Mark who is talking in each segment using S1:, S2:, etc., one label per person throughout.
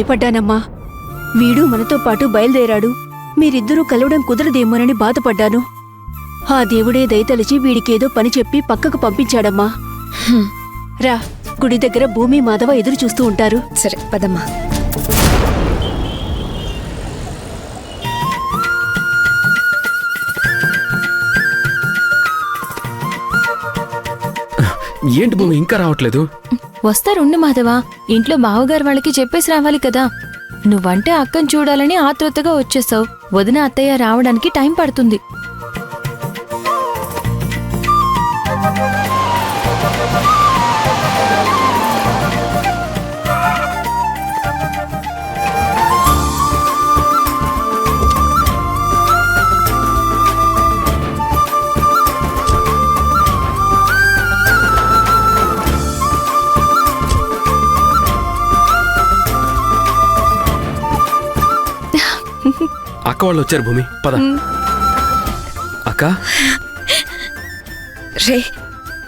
S1: భయపడ్డానమ్మా. వీడు మనతో పాటు బయలుదేరాడు. మీరిద్దరూ కలవడం కుదరదేమోనని బాధపడ్డాను. ఆ దేవుడే దయతలిచి వీడికేదో పని చెప్పి పక్కకు పంపించాడమ్మా. రా గుడి దగ్గర భూమి మాధవ ఎదురు చూస్తూ ఉంటారు.
S2: సరే పదమ్మా.
S3: ఏంటి భూమి ఇంకా రావట్లేదు?
S4: వస్తారుండు మాధవా ఇంట్లో బావగారు వాళ్ళకి చెప్పేసి రావాలి కదా. నువ్వంటే అక్కను చూడాలని ఆతృతగా వచ్చేసావు. వదిన అత్తయ్య రావడానికి టైం పడుతుంది.
S3: అక్క వాళ్ళు వచ్చారు భూమి పద. అక్క?
S2: రే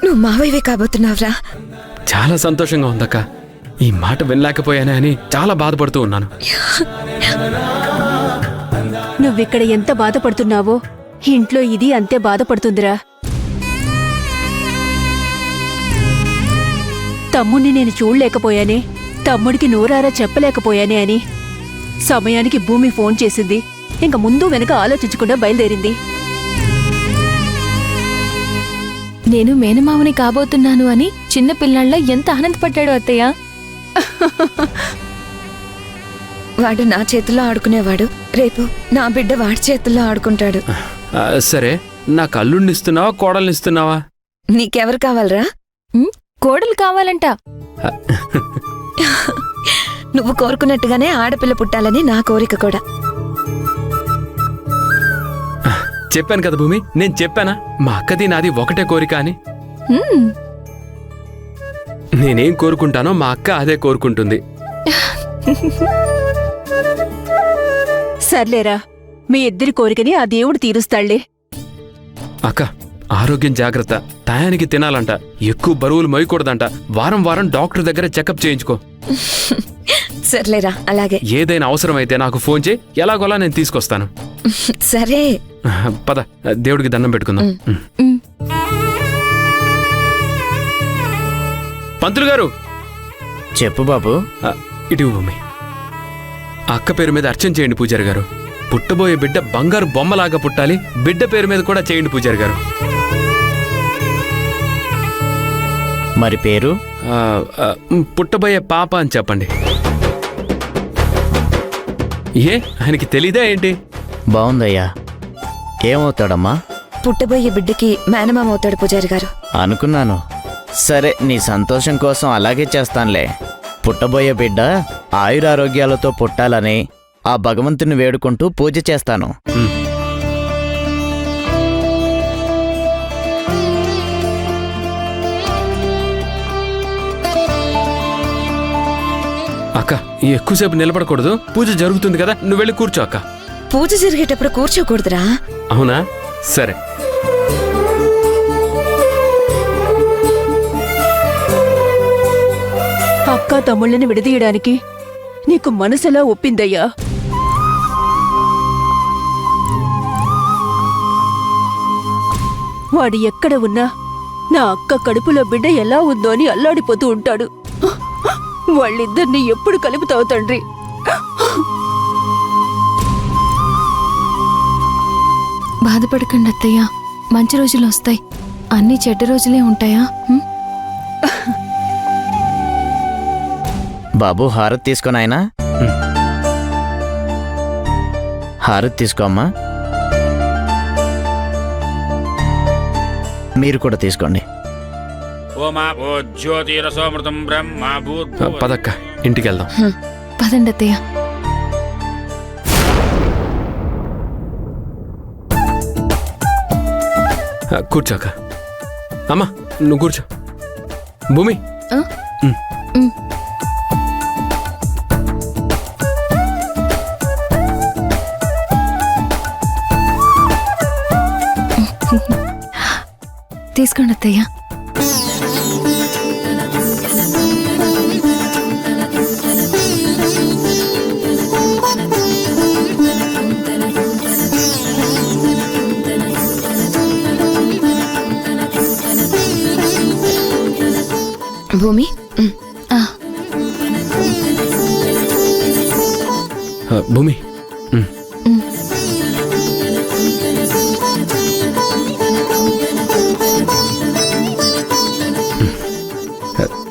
S2: నువ్వు మావయ్యవే కాబోతున్నావురా.
S3: చాలా సంతోషంగా ఉందక్క. ఈ మాట వినలేకపోయానే అని చాలా బాధపడుతూ ఉన్నాను.
S1: నువ్విక్కడ ఎంత బాధపడుతున్నావో ఇంట్లో ఇది అంతే బాధపడుతుందిరా. తమ్ముణ్ణి నేను చూడలేకపోయానే తమ్ముడికి నోరారా చెప్పలేకపోయానే అని సమయానికి భూమి ఫోన్ చేసింది. ఇంక ముందు వెనక ఆలోచించకుండా బయలుదేరింది.
S4: నేను మేనమావని కాబోతున్నాను అని చిన్న పిల్లాళ్ళ ఎంత ఆనందపడ్డాడు అత్తయ్య.
S2: వాడు నా చేతుల్లో ఆడుకునేవాడు. రేపు నా బిడ్డ వాడి చేతుల్లో ఆడుకుంటాడు.
S3: సరే నాకు అల్లుడిని ఇస్తున్నావా కోడల్ని ఇస్తున్నావా
S2: నీకెవరు కావాలరా?
S4: కోడలు కావాలంట.
S2: నువ్వు కోరుకున్నట్టుగానే ఆడపిల్ల పుట్టాలని నా కోరిక కూడా.
S3: చెప్పాను కదా భూమి? నేను చెప్పానా? మా అక్కది నాది ఒకటే కోరిక అని. నేనేం కోరుకుంటానో మా అక్క అదే కోరుకుంటుంది.
S1: సర్లేరా మీ ఇద్దరి కోరికని ఆ దేవుడు తీరుస్తాళ్ళే.
S3: అక్క ఆరోగ్యం జాగ్రత్త. టయానికి తినాలంట. ఎక్కువ బరువులు మోయకూడదంట. వారం వారం డాక్టర్ దగ్గర చెకప్ చేయించుకో.
S2: సర్లేరా అలాగే.
S3: ఏదైనా అవసరమైతే నాకు ఫోన్ చేయి ఎలాగోలా నేను తీసుకొస్తాను.
S2: సరే.
S3: పద దేవుడికి దండం పెట్టుకుందాం. పంతులు గారు!
S5: చెప్పు బాబు.
S3: ఇటు భూమి అక్క పేరు మీద అర్చన చేయండి పూజారి గారు. పుట్టబోయే బిడ్డ బంగారు బొమ్మలాగా పుట్టాలి బిడ్డ పేరు మీద కూడా చేయండి పూజారి గారు.
S5: మరి పేరు?
S3: పుట్టబోయే పాప అని చెప్పండి. ఏ ఆయనకి తెలీదా ఏంటి?
S5: బాగుందయ్యా. ఏమవుతాడమ్మా?
S2: పుట్టబోయే బిడ్డకి మేనమామ అవుతాడు పూజారి గారు.
S5: అనుకున్నాను. సరే నీ సంతోషం కోసం అలాగే చేస్తానులే. పుట్టబోయే బిడ్డ ఆయురారోగ్యాలతో పుట్టాలని ఆ భగవంతుని వేడుకుంటూ పూజ చేస్తాను.
S3: అక్క ఎక్కువసేపు నిలబడకూడదు. పూజ జరుగుతుంది కదా నువ్వు వెళ్ళి కూర్చో అక్క.
S2: పూజ జరిగేటప్పుడు కూర్చోకూడదురా.
S3: అవునా? సరే.
S1: అక్క తమ్ముళ్ళని విడదీయడానికి నీకు మనసెలా ఒప్పిందయ్యా. వాడు ఎక్కడ ఉన్నా నా అక్క కడుపులో బిడ్డ ఎలా ఉందో అని అల్లాడిపోతూ ఉంటాడు. వాళ్ళిద్దరిని ఎప్పుడు కలుపుతావు తండ్రి?
S4: బాధపడకండి అత్తయ్య. మంచి రోజులు వస్తాయి. అన్ని చెడ్డ రోజులే ఉంటాయా?
S5: బాబు హారతి తీసుకొని ఆయన. హారతి తీసుకో అమ్మా. మీరు కూడా తీసుకోండి.
S3: పదక్క ఇంటికి వెళ్దాం
S4: పదండి అత్తయ్య.
S3: ఆ, కూర్చో అక్క అమ్మా నువ్వు కూర్చో. భూమి.
S4: తీసుకోండి అత్తయ్య.
S2: భూమి?
S3: భూమి.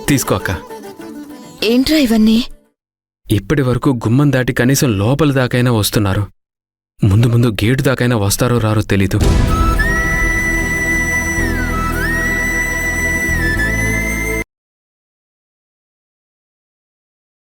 S3: తీసుకో అక్క.
S2: ఏంట్రా ఇవన్నీ?
S3: ఇప్పటి వరకు గుమ్మం దాటి కనీసం లోపల దాకైనా వస్తున్నారు. ముందు ముందు గేటు దాకైనా వస్తారో రారో తెలీదు.